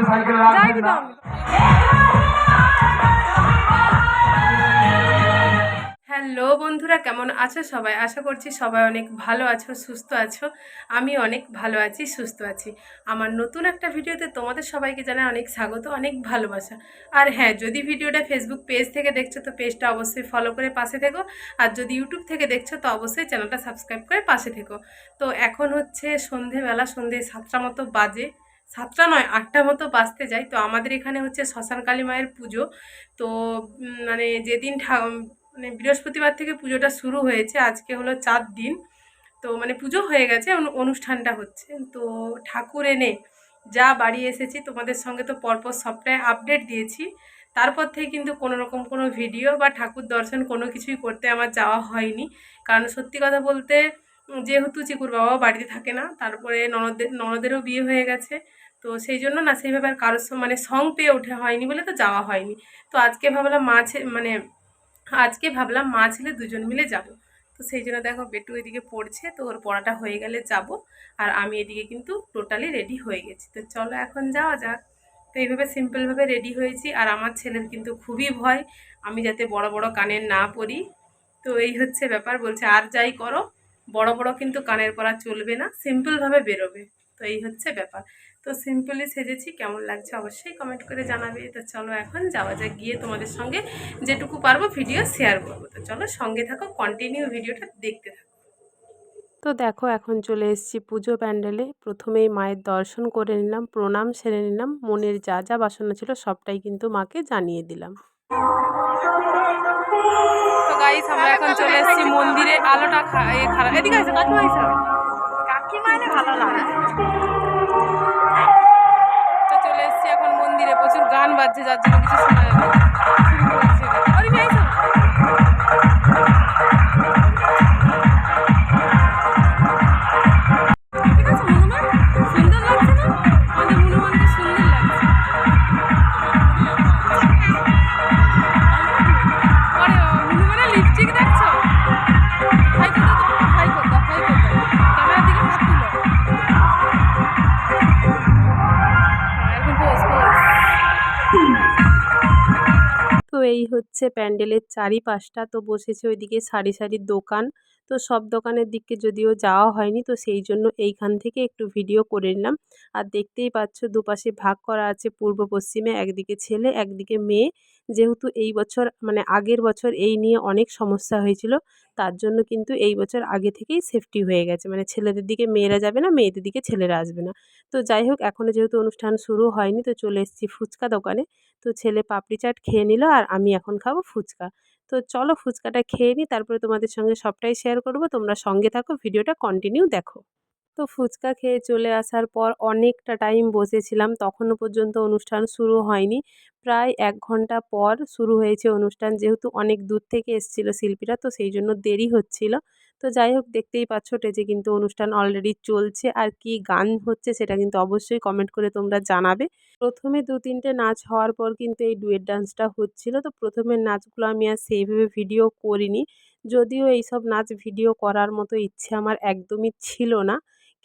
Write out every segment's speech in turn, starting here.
আপনি সাইকেল রাখবেন না। হ্যালো বন্ধুরা কেমন আছো সবাই? আশা করছি সবাই অনেক ভালো আছো সুস্থ আছো। আমি অনেক ভালো আছি সুস্থ আছি। আমার নতুন একটা ভিডিওতে তোমাদের সবাইকে জানাই অনেক স্বাগত অনেক ভালোবাসা। আর হ্যাঁ যদি ভিডিওটা ফেসবুক পেজ থেকে দেখছ তো পেজটা অবশ্যই ফলো করে পাশে থেকো। আর যদি ইউটিউব থেকে দেখছ তো অবশ্যই চ্যানেলটা সাবস্ক্রাইব করে পাশে থেকো। তো এখন হচ্ছে সন্ধেবেলা সন্ধে সাতটা মতো বাজে। সাতটা নয়, আটটা মতো বাজতে যায়। তো আমাদের এখানে হচ্ছে শ্মশান কালী মায়ের পুজো। তো মানে যেদিন মানে বৃহস্পতিবার থেকে পুজোটা শুরু হয়েছে, আজকে হলো চার দিন। তো মানে পুজো হয়ে গেছে অনুষ্ঠানটা হচ্ছে। তো ঠাকুর এনে যা বাড়ি এসেছি, তোমাদের সঙ্গে তো পরপর সবটাই আপডেট দিয়েছি। তারপর থেকে কিন্তু কোনো রকম কোনো ভিডিও বা ঠাকুর দর্শন কোনো কিছুই করতে আমার যাওয়া হয়নি। কারণ সত্যি কথা বলতে যেহেতু চিকুর বাবাও বাড়িতে থাকে না, তারপরে ননদের ননদেরও বিয়ে হয়ে গেছে। তো সেই জন্য না সেইভাবে আর কারোর মানে সং পেয়ে ওঠা হয়নি বলে তো যাওয়া হয়নি। তো আজকে ভাবলাম মা মানে আজকে ভাবলাম মা ছেলে দুজন মিলে যাব। তো সেই জন্য দেখো বেটু এদিকে পড়ছে, তো ওর পড়াটা হয়ে গেলে যাব। আর আমি এদিকে কিন্তু টোটালি রেডি হয়ে গেছি। তো চলো এখন যাওয়া যাক। তো এইভাবে সিম্পলভাবে রেডি হয়েছি আর আমার ছেলের কিন্তু খুবই ভয়। আমি যাতে বড় বড় কানের না পরি। তো এই হচ্ছে ব্যাপার, বলছে আর যাই করো। বড় বড় কিন্তু কানের পরা চলবে না সিম্পলভাবে বেরোবে। তো এই হচ্ছে ব্যাপার। তো সিম্পলি সেজেছি, কেমন লাগছে অবশ্যই কমেন্ট করে জানাবে। তো চলো এখন যাওয়া যাক, গিয়ে তোমাদের সঙ্গে যেটুকু পারব ভিডিও শেয়ার করব। তো চলো সঙ্গে থাকো কন্টিনিউ ভিডিওটা দেখতে থাকো। তো দেখো, এখন চলে এসেছি পুজো প্যান্ডেলে। প্রথমেই মায়ের দর্শন করে নিলাম, প্রণাম সেরে নিলাম। মনের যা যা বাসনা ছিল সবটাই কিন্তু মাকে জানিয়ে দিলাম। তো গাইস আমরা এখন চলে এসেছি মন্দিরে। আলোটা খারাপ। এদিকে আছে কাকু আইসা কাকিমা এলে ভালো লাগে তো চলে এসেছি এখন মন্দিরে। প্রচুর গান বাজছে যার জন্য কিছু শোনা যাবে তো এই হচ্ছে প্যান্ডেলের চারিপাশটা। তো বসেছে ওইদিকে সারি সারি দোকান। তো সব দোকানের দিকে যদিও যাওয়া হয়নি, তো সেই জন্য এইখান থেকে একটু ভিডিও করে নিলাম। আর দেখতেই পাচ্ছ, দুপাশে ভাগ করা আছে পূর্ব পশ্চিমে, একদিকে ছেলে, একদিকে মেয়ে। যেহেতু এই বছর মানে আগের বছর এই নিয়ে অনেক সমস্যা হয়েছিল, তার জন্য কিন্তু এই বছর আগে থেকেই সেফটি হয়ে গেছে। মানে ছেলেদের দিকে মেয়েরা যাবে না, মেয়েদের দিকে ছেলেরা আসবে না। তো যাই হোক, এখনও যেহেতু অনুষ্ঠান শুরু হয়নি, তো চলে এসেছি ফুচকা দোকানে। তো ছেলে পাপড়ি চাট খেয়ে নিল আর আমি এখন খাব ফুচকা। তো চলো ফুচকাটা খেয়ে নিই তারপরে তোমাদের সঙ্গে সবটাই শেয়ার করব। তোমরা সঙ্গে থাকো, ভিডিওটা কন্টিনিউ দেখো। তো ফুচকা খেয়ে চলে আসার পর অনেকটা টাইম বসেছিলাম। তখনও পর্যন্ত অনুষ্ঠান শুরু হয়নি। প্রায় এক ঘণ্টা পর শুরু হয়েছে অনুষ্ঠান। যেহেতু অনেক দূর থেকে এসেছিল শিল্পীরা, তো সেই জন্য দেরি হচ্ছিল। তো যাই হোক, দেখতেই পাচ্ছ টেজে কিন্তু অনুষ্ঠান অলরেডি চলছে। আর কি গান হচ্ছে সেটা কিন্তু অবশ্যই কমেন্ট করে তোমরা জানাবে। প্রথমে দু তিনটে নাচ হওয়ার পর কিন্তু এই ডুয়েট ডান্সটা হচ্ছিল। তো প্রথমের নাচগুলো আমি আর সেইভাবে ভিডিও করিনি। যদিও এইসব নাচ ভিডিও করার মতো ইচ্ছে আমার একদমই ছিল না।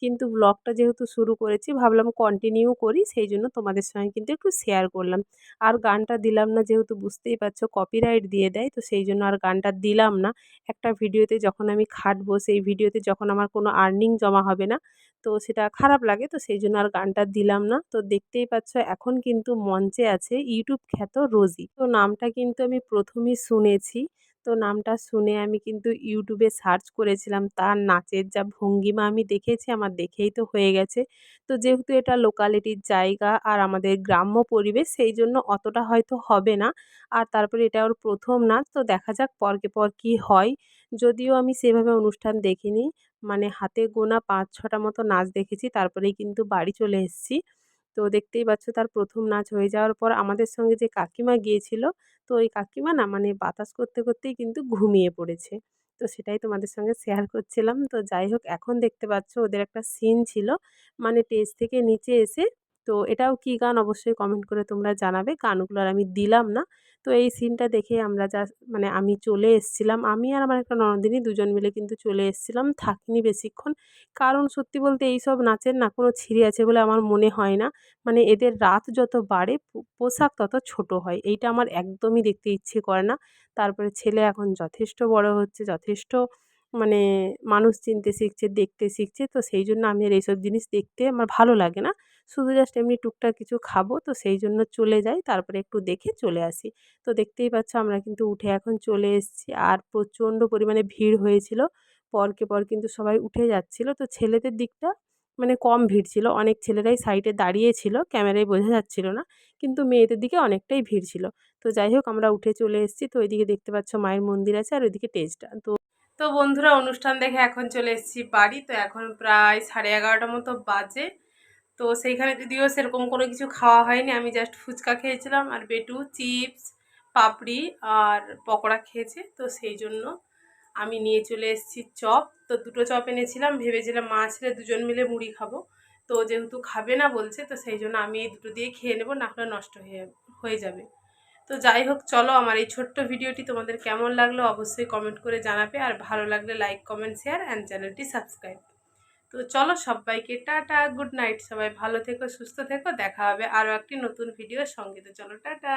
কিন্তু ব্লগটা যেহেতু শুরু করেছি, ভাবলাম কন্টিনিউ করি, সেই জন্য তোমাদের সঙ্গে কিন্তু একটু শেয়ার করলাম। আর গানটা দিলাম না যেহেতু বুঝতেই পারছ কপিরাইট দিয়ে দেয়, তো সেই জন্য আর গানটা দিলাম না। একটা ভিডিওতে যখন আমি খাটবো, সেই ভিডিওতে যখন আমার কোনো আর্নিং জমা হবে না, তো সেটা খারাপ লাগে, তো সেই জন্য আর গানটা দিলাম না। তো দেখতেই পাচ্ছ, এখন কিন্তু মঞ্চে আছে ইউটিউব খ্যাত রোজি। তো নামটা কিন্তু আমি প্রথমেই শুনেছি। তো নামটা শুনে আমি কিন্তু ইউটিউবে সার্চ করেছিলাম। তার নাচের যা ভঙ্গিমা আমি দেখেছি, আমার দেখেই তো হয়ে গেছে। তো যেহেতু এটা লোকালিটির জায়গা আর আমাদের গ্রাম্য পরিবেশ, সেই জন্য অতটা হয়তো হবে না। আর তারপরে এটা ওর প্রথম নাচ, তো দেখা যাক পরকে পর কী হয়। যদিও আমি সেভাবে অনুষ্ঠান দেখিনি মানে হাতে গোনা পাঁচ ছটা মতো নাচ দেখেছি, তারপরেই কিন্তু বাড়ি চলে এসেছি। তো দেখতেই পাচ্ছ তার প্রথম নাচ হয়ে যাওয়ার পর আমাদের সঙ্গে যে কাকিমা গিয়েছিল, তো ওই কাকিমা না মানে বাতাস করতে করতেই কিন্তু ঘুমিয়ে পড়েছে। তো সেটাই তোমাদের সঙ্গে শেয়ার করছিলাম। তো যাই হোক, এখন দেখতে পাচ্ছ ওদের একটা সিন ছিল। মানে টেজ থেকে নিচে এসে তো এটাও কী গান? অবশ্যই কমেন্ট করে তোমরা জানাবে। গানগুলো আর আমি দিলাম না। তো এই সিনটা দেখে আমরা জাস্ট মানে আমি চলে এসেছিলাম। আমি আর আমার একটা ননদিনী দুজন মিলে কিন্তু চলে এসেছিলাম। থাকিনি বেশিক্ষণ। কারণ সত্যি বলতে এই সব নাচের না কোনো ছিঁড়ে আছে বলে আমার মনে হয় না। মানে এদের রাত যত বাড়ে পোশাক তত ছোট হয়। এইটা আমার একদমই দেখতে ইচ্ছে করে না। তারপরে ছেলে এখন যথেষ্ট বড় হচ্ছে, যথেষ্ট মানে মানুষ চিনতে শিখছে, দেখতে শিখছে। তো সেই জন্য আমি আর এইসব জিনিস দেখতে আমার ভালো লাগে না। শুধু জাস্ট এমনি টুকটাক কিছু খাব, তো সেই জন্য চলে যাই। তারপরে একটু দেখে চলে আসি। তো দেখতেই পাচ্ছ আমরা কিন্তু উঠে এখন চলে এসেছি। আর প্রচণ্ড পরিমাণে ভিড় হয়েছিল। পরকে পর কিন্তু সবাই উঠে যাচ্ছিল। তো ছেলেদের দিকটা মানে কম ভিড় ছিল। অনেক ছেলেরাই সাইডে দাঁড়িয়ে ছিল। ক্যামেরায় বোঝা যাচ্ছিল না। কিন্তু মেয়েদের দিকে অনেকটাই ভিড় ছিল। তো যাই হোক, আমরা উঠে চলে এসেছি। তো ওইদিকে দেখতে পাচ্ছ মায়ের মন্দির আছে আর ওইদিকে টেস্টটা তো তো বন্ধুরা, অনুষ্ঠান দেখে এখন চলে এসেছি বাড়ি। তো এখন প্রায় সাড়ে এগারোটার মতো বাজে। তো সেইখানে যদিও সেরকম কোনো কিছু খাওয়া হয়নি, আমি জাস্ট ফুচকা খেয়েছিলাম আর বেটু, চিপস, পাপড়ি আর পকোড়া খেয়েছে, তো সেই জন্য আমি নিয়ে চলে এসেছি চপ। তো দুটো চপ এনেছিলাম, ভেবেছিলাম মা ছেলে দুজন মিলে মুড়ি খাব। তো যেহেতু খাবে না বলছে, তো সেই জন্য আমি এই দুটো দিয়ে খেয়ে নেব, না হলে নষ্ট হয়ে হয়ে যাবে। তো যাই হোক, চলো আমার এই ছোট্ট ভিডিওটি তোমাদের কেমন লাগল অবশ্যই কমেন্ট করে জানাবে, আর ভালো লাগলে লাইক কমেন্ট শেয়ার অ্যান্ড চ্যানেলটি সাবস্ক্রাইব তো চলো সবাইকে টাটা, গুড নাইট সবাই, ভালো থেকো, সুস্থ থেকো, দেখা হবে আরও একটি নতুন ভিডিও সঙ্গে তো চলো, টাটা!